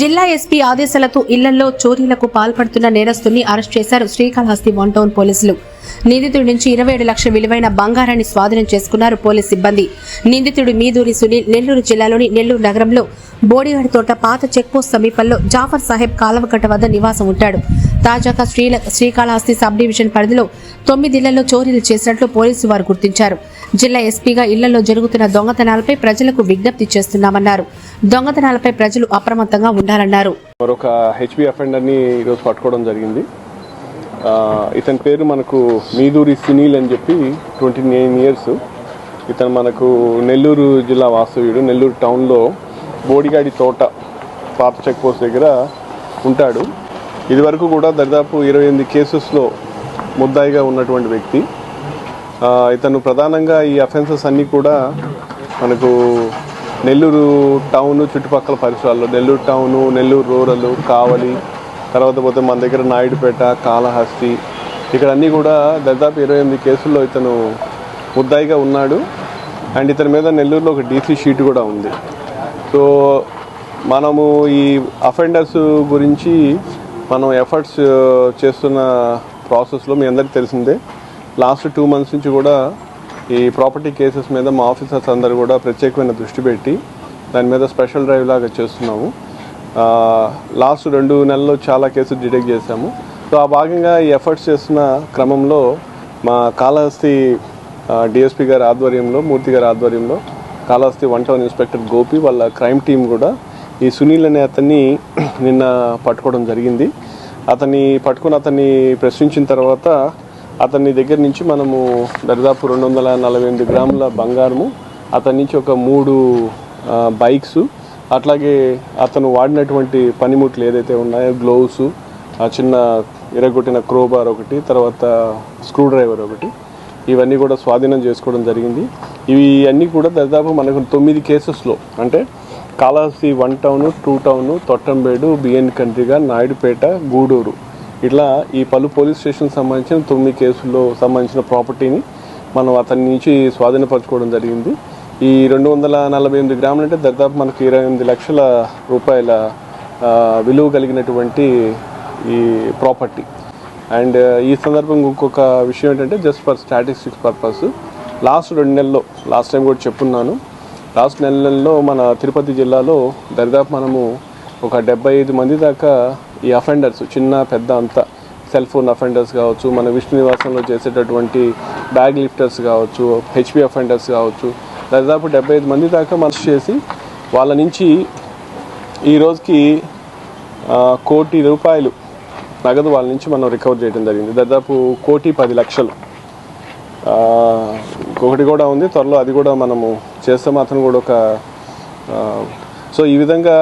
జిల్లా ఎస్పీ ఆదేశాలతో ఇళ్ళలో చోరీలకు పాల్పడుతున్న నేరస్తుని అరెస్ట్ చేశారు శ్రీకాళహస్తి వన్ టౌన్ పోలీసులు. నిందితుడి నుంచి ఇరవై ఏడు లక్షల విలువైన బంగారాన్ని స్వాధీనం చేసుకున్నారు పోలీస్ సిబ్బంది. నిందితుడు మీదూరి సునీల్ నెల్లూరు జిల్లాలోని నెల్లూరు నగరంలో బోడిగడ్ తోట పాత చెక్పోస్ట్ సమీపంలో జాఫర్ సాహెబ్ కాలవకట్ట వద్ద నివాసం ఉంటాడు. తాజాగా శ్రీ శ్రీకాళహస్తి సబ్ డివిజన్ పరిధిలో తొమ్మిదిళ్ళలో చోరీలు చేసినట్లు పోలీసు వారు గుర్తించారు. జిల్లా ఎస్పీగా ఇళ్ళలో జరుగుతున్న దొంగతనాలపై ప్రజలకు విజ్ఞప్తి చేస్తున్నామన్నారు. దొంగతనాలపై ప్రజలు అప్రమత్తంగా ఉండాలన్నారు. మరొక హెచ్పి అఫెండర్ని ఈరోజు పట్టుకోవడం జరిగింది. ఇతని పేరు మనకు మీదూరి సునీల్ అని చెప్పి ట్వంటీ నైన్ ఇయర్స్. ఇతను మనకు నెల్లూరు జిల్లా వాస్తవ్యుడు. నెల్లూరు టౌన్లో బోడిగాడి తోట పాత చెక్ పోస్ట్ దగ్గర ఉంటాడు. ఇదివరకు కూడా దరిదాపు ఇరవై ఎనిమిది కేసెస్లో ముద్దాయిగా ఉన్నటువంటి వ్యక్తి. ఇతను ప్రధానంగా ఈ అఫెన్సెస్ అన్నీ కూడా మనకు నెల్లూరు టౌన్ చుట్టుపక్కల పరిసరాల్లో నెల్లూరు టౌను నెల్లూరు రూరల్ కావలి తర్వాత పోతే మన దగ్గర నాయుడుపేట కాళహస్తి ఇక్కడ అన్నీ కూడా దాదాపు ఇరవై ఎనిమిది కేసుల్లో ఇతను ముద్దాయిగా ఉన్నాడు. అండ్ ఇతని మీద నెల్లూరులో ఒక డీసీ షీట్ కూడా ఉంది. సో మనము ఈ అఫెండర్స్ గురించి మనం ఎఫర్ట్స్ చేస్తున్న ప్రాసెస్లో మీ అందరికీ తెలిసిందే. లాస్ట్ టూ మంత్స్ నుంచి కూడా ఈ ప్రాపర్టీ కేసెస్ మీద మా ఆఫీసర్స్ అందరు కూడా ప్రత్యేకమైన దృష్టి పెట్టి దాని మీద స్పెషల్ డ్రైవ్ లాగా చేస్తున్నాము. లాస్ట్ రెండు నెలల్లో చాలా కేసులు డిటెక్ట్ చేశాము. సో ఆ భాగంగా ఈ ఎఫర్ట్స్ చేస్తున్న క్రమంలో మా కాళహస్తి డిఎస్పీ గారి ఆధ్వర్యంలో మూర్తి గారి ఆధ్వర్యంలో Kalahasti one town inspector Gopi వాళ్ళ క్రైమ్ టీం కూడా ఈ సునీల్ అనే అతన్ని నిన్న పట్టుకోవడం జరిగింది. అతన్ని పట్టుకుని అతన్ని ప్రశ్నించిన తర్వాత అతని దగ్గర నుంచి మనము దరిదాపు రెండు వందల నలభై ఎనిమిది గ్రాముల బంగారము అతని నుంచి ఒక మూడు బైక్స్ అట్లాగే అతను వాడినటువంటి పనిముట్లు ఏదైతే ఉన్నాయో గ్లోవ్స్ ఆ చిన్న ఇరగొట్టిన క్రోబార్ ఒకటి తర్వాత స్క్రూ డ్రైవర్ ఒకటి ఇవన్నీ కూడా స్వాధీనం చేసుకోవడం జరిగింది. ఇవి అన్నీ కూడా దాదాపు మనకు తొమ్మిది కేసెస్లో అంటే Kalahasti one town two town Thottambedu BN Kandriga Naidupeta Gudur. ఇట్లా ఈ పలు పోలీస్ స్టేషన్ సంబంధించిన తొమ్మిది కేసుల్లో సంబంధించిన ప్రాపర్టీని మనం అతని నుంచి స్వాధీనపరచుకోవడం జరిగింది. ఈ రెండు వందల నలభై ఎనిమిది గ్రాములు అంటే దాదాపు మనకి ఇరవై ఎనిమిది లక్షల రూపాయల విలువ కలిగినటువంటి ఈ ప్రాపర్టీ. అండ్ uh, ఈ సందర్భంగా ఇంకొక విషయం ఏంటంటే just for statistics purpose last రెండు నెలల్లో లాస్ట్ టైం కూడా చెప్పున్నాను. లాస్ట్ నెల నెలలో మన తిరుపతి జిల్లాలో దరిదాపు మనము ఒక డెబ్బై ఐదు మంది దాకా ఈ అఫెండర్స్ చిన్న పెద్ద అంతా సెల్ ఫోన్ అఫెండర్స్ కావచ్చు మన విష్ణు నివాసంలో చేసేటటువంటి బ్యాగ్ లిఫ్టర్స్ కావచ్చు హెచ్పి అఫెండర్స్ కావచ్చు దాదాపు డెబ్బై ఐదు మంది దాకా మనసు చేసి వాళ్ళ నుంచి ఈ రోజుకి uh, కోటి రూపాయలు నగదు వాళ్ళ నుంచి మనం రికవర్ చేయడం జరిగింది. దాదాపు కోటి పది లక్షలు. ఒకటి ఇంకొకటి కూడా ఉంది. త్వరలో అది కూడా మనము చేస్తే అతను కూడా ఒక సో ఈ విధంగా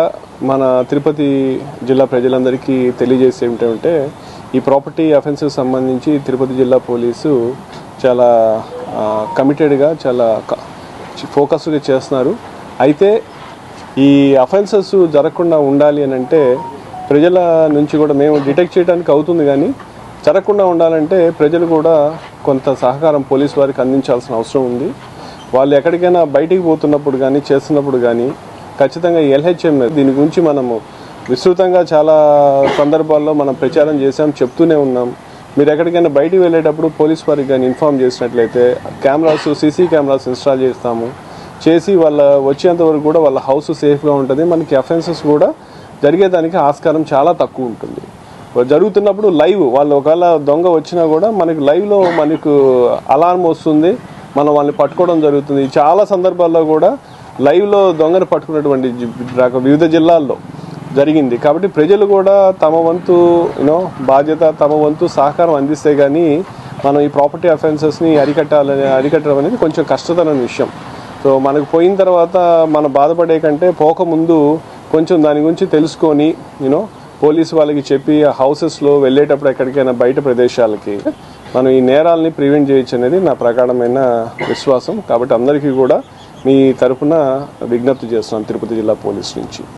మన తిరుపతి జిల్లా ప్రజలందరికీ తెలియజేసి ఏమిటంటే ఈ ప్రాపర్టీ అఫెన్సెస్ సంబంధించి తిరుపతి జిల్లా పోలీసు చాలా కమిటెడ్గా చాలా ఫోకస్గా చేస్తున్నారు. అయితే ఈ అఫెన్సెస్ జరగకుండా ఉండాలి అని అంటే ప్రజల నుంచి కూడా మేము డిటెక్ట్ చేయడానికి అవుతుంది కానీ జరగకుండా ఉండాలంటే ప్రజలు కూడా కొంత సహకారం పోలీస్ వారికి అందించాల్సిన అవసరం ఉంది. వాళ్ళు ఎక్కడికైనా బయటికి పోతున్నప్పుడు కానీ చేస్తున్నప్పుడు కానీ ఖచ్చితంగా ఎల్హెచ్ఎం దీని గురించి మనము విస్తృతంగా చాలా సందర్భాల్లో మనం ప్రచారం చేసాం చెప్తూనే ఉన్నాం. మీరు ఎక్కడికైనా బయటికి వెళ్ళేటప్పుడు పోలీస్ వారికి కానీ ఇన్ఫామ్ చేసినట్లయితే కెమెరాస్ సీసీ కెమెరాస్ ఇన్స్టాల్ చేస్తాము. చేసి వాళ్ళ వచ్చేంత వరకు కూడా వాళ్ళ హౌస్ సేఫ్గా ఉంటుంది. మనకి అఫెన్సెస్ కూడా జరిగేదానికి ఆస్కారం చాలా తక్కువ ఉంటుంది. జరుగుతున్నప్పుడు లైవ్ వాళ్ళు ఒకవేళ దొంగ వచ్చినా కూడా మనకి లైవ్లో మనకు అలారం వస్తుంది మనం వాళ్ళని పట్టుకోవడం జరుగుతుంది. చాలా సందర్భాల్లో కూడా లైవ్లో దొంగను పట్టుకున్నటువంటి వివిధ జిల్లాల్లో జరిగింది. కాబట్టి ప్రజలు కూడా తమ వంతు యూనో బాధ్యత తమ వంతు సహకారం అందిస్తే కానీ మనం ఈ ప్రాపర్టీ అఫెన్సెస్ని అరికట్టాలని అరికట్టడం అనేది కొంచెం కష్టతరమైన విషయం. సో మనకు పోయిన తర్వాత మనం బాధపడే కంటే పోకముందు కొంచెం దాని గురించి తెలుసుకొని యూనో పోలీసు వాళ్ళకి చెప్పి ఆ హౌసెస్లో వెళ్ళేటప్పుడు ఎక్కడికైనా బయట ప్రదేశాలకి మనం ఈ నేరాలని ప్రివెంట్ చేయొచ్చు అనేది నా ప్రకారమైన విశ్వాసం. కాబట్టి అందరికీ కూడా మీ తరఫున విజ్ఞప్తి చేస్తున్నాను తిరుపతి జిల్లా పోలీస్ నుంచి.